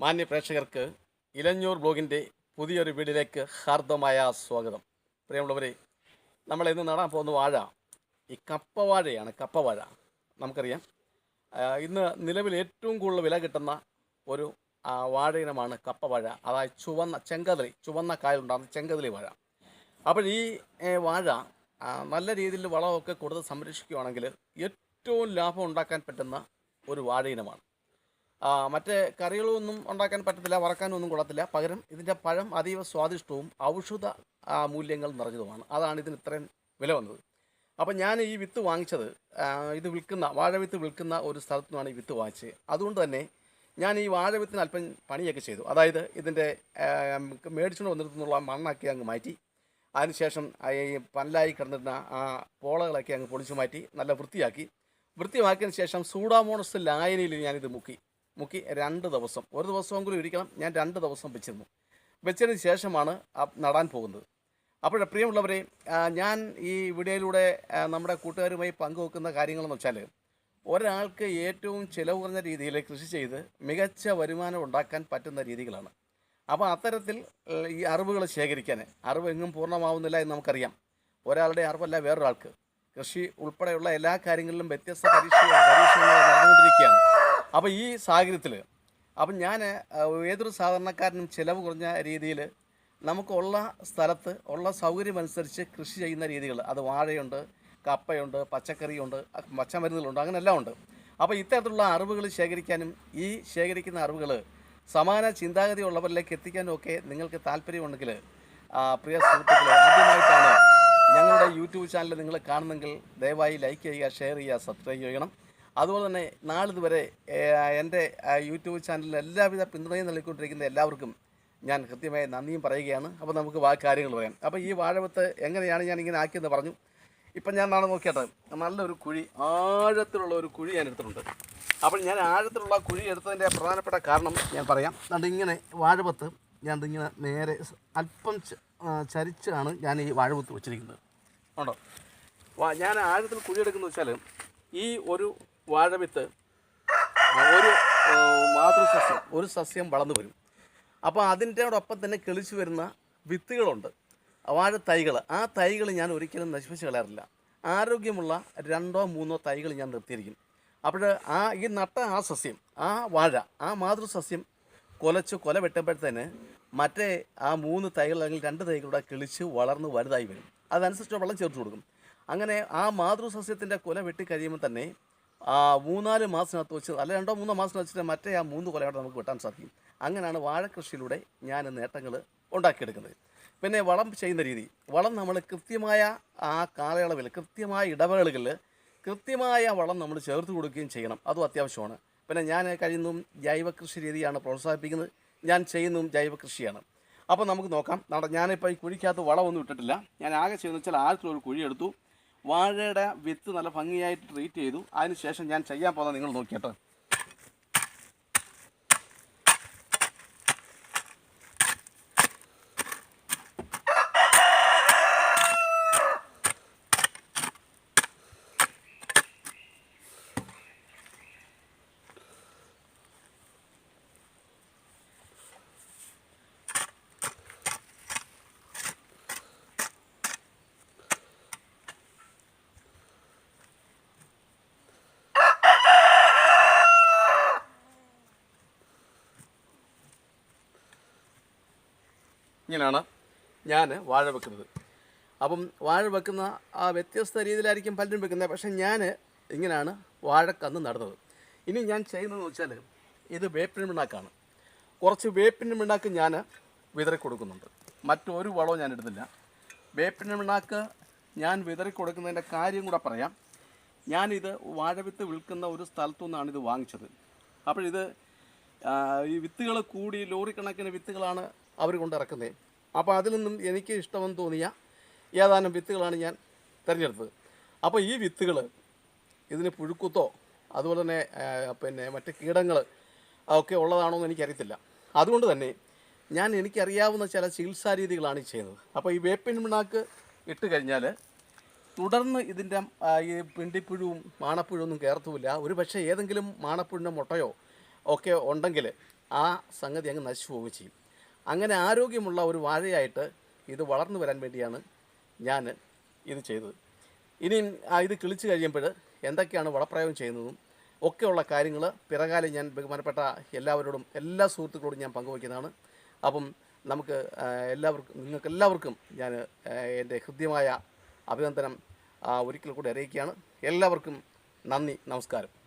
മാന്യ പ്രേക്ഷകർക്ക് ഇലഞ്ഞൂർ ബ്ലോഗിന്റെ പുതിയൊരു വീടിലേക്ക് ഹാർദമായ സ്വാഗതം. പ്രിയമുള്ളവരെ നമ്മൾ ഇന്ന് നടാൻ പോകുന്ന വാഴ ഈ കപ്പവാഴയാണ് കപ്പവാഴ. നമുക്കറിയാം. ഇന്ന് നിലവിൽ ഏറ്റവും കൂടുതൽ വില കിട്ടുന്ന ഒരു വാഴയിനമാണ് കപ്പവാഴ. അതായത് ചുവന്ന ചെങ്കതിലി ചുവന്ന കായലുണ്ടാകുന്ന ചെങ്കതിലി വാഴ. അപ്പോൾ ഈ വാഴ നല്ല രീതിയിൽ വളമൊക്കെ കൊടുത്ത് സംരക്ഷിക്കുകയാണെങ്കിൽ ഏറ്റവും ലാഭം ഉണ്ടാക്കാൻ പറ്റുന്ന ഒരു വാഴ ഇനമാണ്. ആ, മറ്റേ കറികളൊന്നും ഉണ്ടാക്കാൻ പറ്റത്തില്ല വറക്കാനും ഒന്നും കൊള്ളത്തില്ല. പകരം ഇതിന്റെ പഴം അതീവ സ്വാദിഷ്ടവും ഔഷധ മൂല്യങ്ങൾ നിറഞ്ഞതുമാണ്. അതാണ് ഇതിന് ഇത്രയും വില വന്നത്. അപ്പം ഞാൻ ഈ വിത്ത് വാങ്ങിച്ചത് ഇത് വിൽക്കുന്ന വാഴവിത്ത് വിൽക്കുന്ന ഒരു സ്ഥലത്തു നിന്നാണ് ഈ വിത്ത് വാങ്ങിച്ചത്. അതുകൊണ്ട് തന്നെ ഞാൻ ഈ വാഴ വിത്തിന് അല്പം പണിയൊക്കെ ചെയ്തു. അതായത് ഇതിന്റെ മേടിച്ചുകൊണ്ട് വന്നിരുന്നുള്ള മണ്ണൊക്കെ അങ്ങ് മാറ്റി അതിനുശേഷം ഈ പല്ലായി കിടന്നിരുന്ന ആ പോളകളൊക്കെ അങ്ങ് പൊളിച്ചു മാറ്റി നല്ല വൃത്തിയാക്കി. വൃത്തിയാക്കിയതിന് ശേഷം സൂഡാമോണസ് ലായനിയിൽ ഞാനിത് മുക്കി. മുക്കി രണ്ട് ദിവസം. ഒരു ദിവസമെങ്കിലും ഇരിക്കണം. ഞാൻ രണ്ട് ദിവസം വെച്ചിരുന്നു. വെച്ചതിന് ശേഷമാണ് നടാൻ പോകുന്നത്. അപ്പോൾ പ്രിയമുള്ളവരെ ഞാൻ ഈ വീഡിയോയിലൂടെ നമ്മുടെ കൂട്ടുകാരുമായി പങ്കുവെക്കുന്ന കാര്യങ്ങളെന്ന് വെച്ചാൽ ഒരാൾക്ക് ഏറ്റവും ചിലവ് കുറഞ്ഞ രീതിയിൽ കൃഷി ചെയ്ത് മികച്ച വരുമാനം ഉണ്ടാക്കാൻ പറ്റുന്ന രീതികളാണ്. അപ്പോൾ അത്തരത്തിൽ ഈ അറിവുകൾ ശേഖരിക്കാൻ അറിവ് എങ്ങും പൂർണമാവുന്നില്ല എന്ന് നമുക്കറിയാം. ഒരാളുടെ അറിവല്ല വേറൊരാൾക്ക്. കൃഷി ഉൾപ്പെടെയുള്ള എല്ലാ കാര്യങ്ങളിലും വ്യത്യസ്ത പരീക്ഷ പരീക്ഷകൾ നടന്നുകൊണ്ടിരിക്കുകയാണ്. അപ്പോൾ ഈ സാഹചര്യത്തിൽ അപ്പം ഞാൻ ഏതൊരു സാധാരണക്കാരനും ചിലവ് കുറഞ്ഞ രീതിയിൽ നമുക്കുള്ള സ്ഥലത്ത് ഉള്ള സൗകര്യമനുസരിച്ച് കൃഷി ചെയ്യുന്ന രീതികൾ അത് വാഴയുണ്ട് കപ്പയുണ്ട് പച്ചക്കറിയുണ്ട് പച്ചമരുന്നുകളുണ്ട് അങ്ങനെ എല്ലാം ഉണ്ട്. അപ്പോൾ ഇത്തരത്തിലുള്ള അറിവുകൾ ശേഖരിക്കാനും ഈ ശേഖരിക്കുന്ന അറിവുകൾ സമാന ചിന്താഗതി ഉള്ളവരിലേക്ക് എത്തിക്കാനും ഒക്കെ നിങ്ങൾക്ക് താല്പര്യമുണ്ടെങ്കിൽ പ്രിയ സുഹൃത്തുക്കളെ ആദ്യമായിട്ടാണ് ഞങ്ങളുടെ യൂട്യൂബ് ചാനൽ നിങ്ങൾ കാണുന്നെങ്കിൽ ദയവായി ലൈക്ക് ചെയ്യുക ഷെയർ ചെയ്യുക സബ്സ്ക്രൈബ് ചെയ്യണം. അതുപോലെ തന്നെ നാളിതുവരെ എന്റെ യൂട്യൂബ് ചാനലിൽ എല്ലാവിധ പിന്തുണയും നൽകിക്കൊണ്ടിരിക്കുന്ന എല്ലാവർക്കും ഞാൻ കൃത്യമായി നന്ദിയും പറയുകയാണ്. അപ്പോൾ നമുക്ക് ബാക്കി കാര്യങ്ങൾ പറയാം. അപ്പോൾ ഈ വാഴവത്ത് എങ്ങനെയാണ് ഞാൻ ഇങ്ങനെ ആക്കിയെന്ന് പറഞ്ഞു. ഇപ്പം ഞാൻ നാളെ നോക്കിയാട്ടെ നല്ലൊരു കുഴി ആഴത്തിലുള്ള ഒരു കുഴി ഞാൻ എടുത്തിട്ടുണ്ട്. അപ്പോൾ ഞാൻ ആഴത്തിലുള്ള കുഴി എടുത്തതിന്റെ പ്രധാനപ്പെട്ട കാരണം ഞാൻ പറയാം. അതുകൊണ്ട് ഇങ്ങനെ വാഴവത്ത് ഞാൻ ഇതിങ്ങനെ നേരെ അല്പം ചരിച്ചാണ് ഞാൻ ഈ വാഴവത്ത് വെച്ചിരിക്കുന്നത്. ഉണ്ടോ വാ- ഞാൻ ആഴത്തിൽ കുഴിയെടുക്കുന്നത് വെച്ചാൽ ഈ ഒരു വാഴവിത്ത്. ഒരു മാതൃസസ്യം ഒരു സസ്യം വളർന്നു വരും. അപ്പോൾ അതിന്റെയോടൊപ്പം തന്നെ കിളിച്ചു വരുന്ന വിത്തുകളുണ്ട്. വാഴ തൈകൾ ആ തൈകൾ ഞാൻ ഒരിക്കലും നശിപ്പിച്ച് കളയാറില്ല. ആരോഗ്യമുള്ള രണ്ടോ മൂന്നോ തൈകൾ ഞാൻ നിർത്തിയിരിക്കും. അപ്പോൾ ആ ഈ നട്ട ആ സസ്യം ആ വാഴ ആ മാതൃസസ്യം കൊലച്ച് കൊല വെട്ടുമ്പോഴത്തേന് മറ്റേ ആ മൂന്ന് തൈകൾ അല്ലെങ്കിൽ രണ്ട് തൈകളുടെ കിളിച്ച് വളർന്ന് വലുതായി വരും. അതനുസരിച്ച് വെള്ളം ചേർത്ത് കൊടുക്കും. അങ്ങനെ ആ മാതൃസസ്യത്തിന്റെ കൊല വെട്ടി കഴിയുമ്പോൾ തന്നെ ആ മൂന്നാൽ മാസത്തിനകത്ത് വെച്ച് അല്ല രണ്ടോ മൂന്നോ മാസം വെച്ചിട്ട് മറ്റേ ആ മൂന്ന് കൊലയോടെ നമുക്ക് വെട്ടാൻ സാധിക്കും. അങ്ങനെയാണ് വാഴക്കൃഷിയിലൂടെ ഞാൻ നേട്ടങ്ങൾ ഉണ്ടാക്കിയെടുക്കുന്നത്. പിന്നെ വളം ചെയ്യുന്ന രീതി. വളം നമ്മൾ കൃത്യമായ ആ കാലയളവിൽ കൃത്യമായ ഇടവേളകളിൽ കൃത്യമായ വളം നമ്മൾ ചേർത്ത് കൊടുക്കുകയും ചെയ്യണം. അതും അത്യാവശ്യമാണ്. പിന്നെ ഞാൻ കഴിയുന്നതും ജൈവ കൃഷി രീതിയാണ് പ്രോത്സാഹിപ്പിക്കുന്നത്. ഞാൻ ചെയ്യുന്നതും ജൈവ കൃഷിയാണ് അപ്പോൾ നമുക്ക് നോക്കാം. നമ്മുടെ ഞാനിപ്പോൾ ഈ കുഴിക്കകത്ത് വളമൊന്നും ഇട്ടിട്ടില്ല. ഞാൻ ആകെ ചെയ്യുന്നത് വെച്ചാൽ ആഴത്തിലൊരു കുഴി എടുത്തു. വാഴയുടെ വിത്ത് നല്ല ഭംഗിയായിട്ട് ട്രീറ്റ് ചെയ്തു. അതിനുശേഷം ഞാൻ ചെയ്യാൻ പോകുന്നത് നിങ്ങൾ നോക്കിയട്ടോ. ഇങ്ങനെയാണ് ഞാൻ വാഴ വെക്കുന്നത്. അപ്പം വാഴ വെക്കുന്ന ആ വ്യത്യസ്ത രീതിയിലായിരിക്കും പലരും വെക്കുന്നത്. പക്ഷേ ഞാൻ ഇങ്ങനെയാണ് വാഴക്കന്ന് നടുന്നത്. ഇനി ഞാൻ ചെയ്യുന്നതെന്ന് വെച്ചാൽ ഇത് വേപ്പിൻ പിണ്ണാക്കാണ്. കുറച്ച് വേപ്പിൻ പിണ്ണാക്ക് ഞാൻ വിതറി കൊടുക്കുന്നുണ്ട്. മറ്റൊരു വളവും ഞാൻ ഇടുന്നില്ല. വേപ്പിൻ പിണ്ണാക്ക് ഞാൻ വിതറി കൊടുക്കുന്നതിന്റെ കാര്യം കൂടെ പറയാം. ഞാനിത് വാഴവിത്ത് വിൽക്കുന്ന ഒരു സ്ഥലത്തു നിന്നാണ് ഇത് വാങ്ങിച്ചത്. അപ്പോഴിത് ഈ വിത്തുകൾ കൂടി ലോറി കണക്കിന് വിത്തുകളാണ് അവർ കൊണ്ട് ഇറക്കുന്നത് അപ്പോൾ അതിൽ നിന്നും എനിക്ക് ഇഷ്ടമെന്ന് തോന്നിയ ഏതാനും വിത്തുകളാണ് ഞാൻ തിരഞ്ഞെടുത്തത്. അപ്പോൾ ഈ വിത്തുകൾ ഇതിന് പുഴുക്കുത്തോ അതുപോലെ തന്നെ പിന്നെ മറ്റ് കീടങ്ങൾ ഒക്കെ ഉള്ളതാണോ എന്ന് എനിക്കറിയത്തില്ല. അതുകൊണ്ട് തന്നെ ഞാൻ എനിക്കറിയാവുന്ന ചില ചികിത്സാ രീതികളാണ് ചെയ്യുന്നത്. അപ്പോൾ ഈ വേപ്പിൻ പിണ്ണാക്ക് ഇട്ട് കഴിഞ്ഞാൽ തുടർന്ന് ഇതിന്റെ ഈ പിണ്ടിപ്പുഴുവും മാണപ്പുഴുവൊന്നും കയർത്തുമില്ല ഒരു പക്ഷേ ഏതെങ്കിലും മാണപ്പുഴിന്റെ മുട്ടയോ ഒക്കെ ഉണ്ടെങ്കിൽ ആ സംഗതി അങ്ങ് നശിച്ചു പോവുകയും ചെയ്യും. അങ്ങനെ ആരോഗ്യമുള്ള ഒരു വാഴയായിട്ട് ഇത് വളർന്നു വരാൻ വേണ്ടിയാണ് ഞാൻ ഇത് ചെയ്തത്. ഇനിയും ആ ഇത് കിളിച്ച് കഴിയുമ്പോൾ എന്തൊക്കെയാണ് വളപ്രയോഗം ചെയ്യുന്നതും ഒക്കെയുള്ള കാര്യങ്ങൾ പിറകാലം ഞാൻ ബഹുമാനപ്പെട്ട എല്ലാവരോടും എല്ലാ സുഹൃത്തുക്കളോടും ഞാൻ പങ്കുവയ്ക്കുന്നതാണ്. അപ്പം നമുക്ക് എല്ലാവർക്കും നിങ്ങൾക്ക് എല്ലാവർക്കും ഞാൻ എന്റെ ഹൃദ്യമായ അഭിനന്ദനം ഒരിക്കൽ കൂടി അറിയിക്കുകയാണ്. എല്ലാവർക്കും നന്ദി നമസ്കാരം.